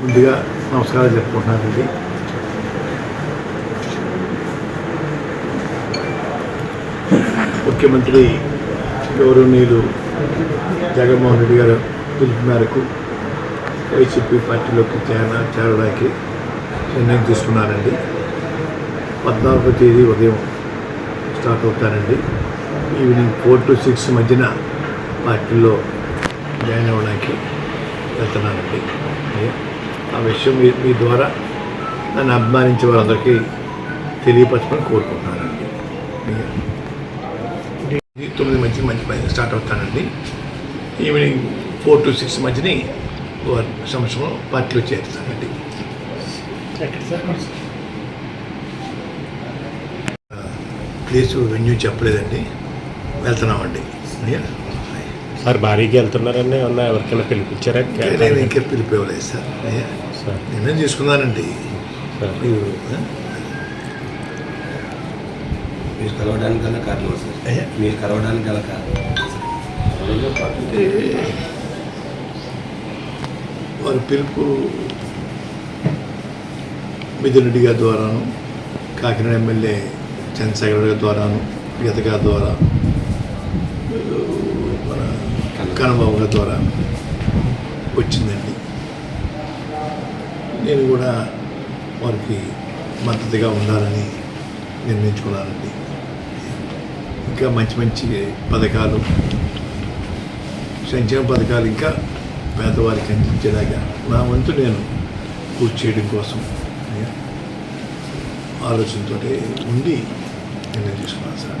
ముందుగా నమస్కారాలు చెప్పుకుంటున్నానండి ముఖ్యమంత్రి గౌరవనీయులు జగన్మోహన్ రెడ్డి గారు పిలుపు మేరకు వైసీపీ పార్టీలోకి చేర చేరడానికి నిర్ణయం తీసుకున్నానండి పద్నాలుగో తేదీ ఉదయం స్టార్ట్ అవుతానండి. ఈవినింగ్ ఫోర్ టు సిక్స్ మధ్యన పార్టీలో జాయిన్ అవ్వడానికి వెళ్తున్నానండి. అయ్యా, ఆ విషయం మీ మీ ద్వారా నన్ను అభిమానించే వారందరికీ తెలియపరచమని కోరుకుంటున్నానండి. తొమ్మిది మంచి పని స్టార్ట్ అవుతానండి. ఈవినింగ్ ఫోర్ టు సిక్స్ మధ్యని వారి సంవత్సరంలో పార్టీలో చేరుతానండి ప్లేస్ వెన్యూ చెప్పలేదండి. వెళ్తున్నామండి. అయ్యా సార్ భారీగా వెళ్తున్నారని ఏమన్నా ఎవరికైనా పిలిపించారా? నేను ఇంకా పిలిపివ్వలేదు సార్. అయ్యా సార్. నిర్ణయం తీసుకున్నానండి సార్. మీరు కలవడానికి గల కారణం సార్. అయ్యా మీరు కలవడానికి గల కారణం. వారి పిలుపు మిథున్ రెడ్డి గారి ద్వారాను కాకినాడ ఎమ్మెల్యే చంద్రశేఖర్ గారి ద్వారాను గీత గారి ద్వారా. కన్నబాబు గారి ద్వారా వచ్చిందండి. నేను కూడా వారికి మద్దతుగా ఉండాలని నిర్ణయించుకున్నానండి ఇంకా మంచి మంచి పథకాలు సంక్షేమ పథకాలు ఇంకా పేదవారికి అందించేలాగా నా వంతు నేను పూర్తి చేయడం కోసం ఆలోచనతో ఉండి నిర్ణయం తీసుకున్నాను సార్.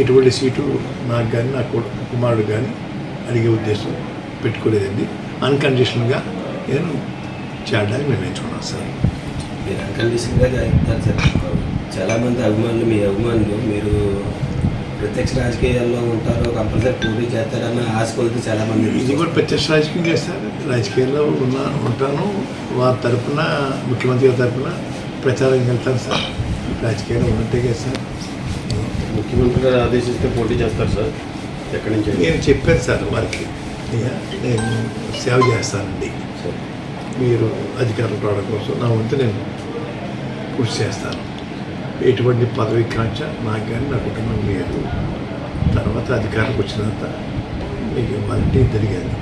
ఎటువంటి సీటు నాకు కానీ నా కుమారుడు కానీ అడిగే ఉద్దేశం పెట్టుకోలేదండి. అన్కండిషన్గా నేను చేరడానికి నిర్ణయించుకున్నాను సార్. మీరు అన్కండిషన్గా చెప్తారు సార్. చాలా మంది అభిమానులు మీ అభిమానులు మీరు ప్రత్యక్ష రాజకీయాల్లో ఉంటారు కంపల్సరీ పోటీ చేస్తారన్న ఆశ కొలితే చాలా మంది ఇది కూడా ప్రత్యక్ష రాజకీయం చేస్తారు రాజకీయాల్లో ఉన్న ఉంటాను. వారి తరపున ముఖ్యమంత్రి గారి తరపున ప్రచారం వెళ్తాను సార్. రాజకీయాల్లో ఉన్నట్టే కదా సార్. ముఖ్యమంత్రి గారు ఆదేశిస్తే పోటీ చేస్తారు సార్. ఎక్కడి నుంచి నేను చెప్పాను సార్ వారికి. నేను సేవ చేస్తానండి. మీరు అధికారం రావడం కోసం నా వంతు నేను కృషి చేస్తాను. ఎటువంటి పదవి కాంక్ష నాకు కానీ నా కుటుంబం లేదు. తర్వాత అధికారం వచ్చినంత మీకు ఇవ్వాలంటే జరిగేది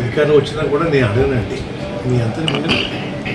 అధికారం వచ్చినా కూడా నేను అడగనండి. మీ అంతా